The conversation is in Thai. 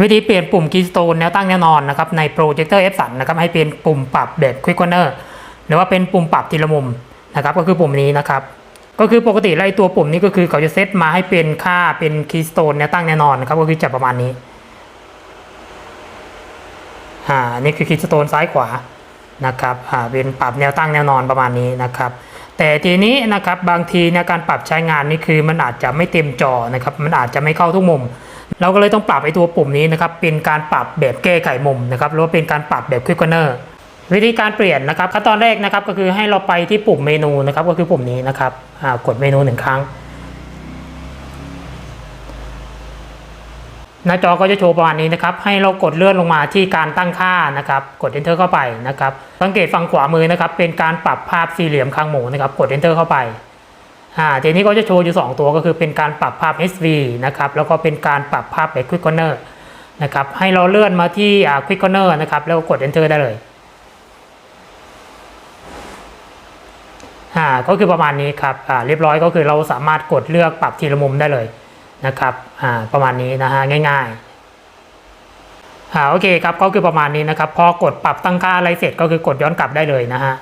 วิธีเปลี่ยนปุ่ม Keystone แนวตั้งแนวนอนนะครับใน Projector F3 นะครับให้เป็นปุ่มปรับแบบ Quick Corner หรือว่าเป็นปุ่มปรับทีละมุมนะครับก็คือปุ่มนี้นะครับก็คือปกติไล่ตัวปุ่มนี้ก็คือเขาจะเซตมาให้เป็นค่าเป็น Keystone แนวตั้งแนวนอนนะครับก็คือจะประมาณนี้อ่านี่คือ Keystone ซ้ายขวานะครับอ่าเป็นปรับแนวตั้งแนวนอนประมาณนี้นะครับแต่ทีนี้นะครับบางทีในการปรับใช้งานนี่คือมันอาจจะไม่เต็มจอนะครับมันอาจจะไม่เข้าทุกมุม เราก็เลยต้องปรับไอตัวปุ่มนี้นะครับเป็นการปรับแบบแก้ไขมุมนะครับหรือว่าเป็นการปรับแบบควิกเกอร์วิธีการเปลี่ยนนะครับขั้นตอนแรกนะครับก็คือให้เราไปที่ปุ่มเมนูนะครับก็คือปุ่มนี้นะครับกดเมนูหนึ่งครั้ง หน้าจอก็จะโชว์ประมาณนี้นะครับให้เรากดเลื่อนลงมาที่การตั้งค่านะครับกด enter เข้าไปนะครับสังเกตฝั่งขวามือนะครับเป็นการปรับภาพสี่เหลี่ยมคางหมูนะครับกด enter เข้าไป อ่าทีนี้ก็จะโชว์อยู่ 2 ตัวก็คือเป็นการปรับภาพ SV นะครับแล้วก็เป็นการปรับภาพแบบ Quick Corner นะครับให้เราเลื่อนมาที่อ่า Quick Corner นะครับแล้วก็กด enter ได้เลยอ่าก็คือประมาณนี้ครับอ่าเรียบร้อยก็คือเราสามารถกดเลือกปรับทีละมุมได้เลยนะครับอ่าประมาณนี้นะฮะง่ายๆอ่าโอเคครับก็คือประมาณนี้นะครับพอกดปรับตั้งค่าอะไรเสร็จก็คือกดย้อนกลับได้เลยนะฮะ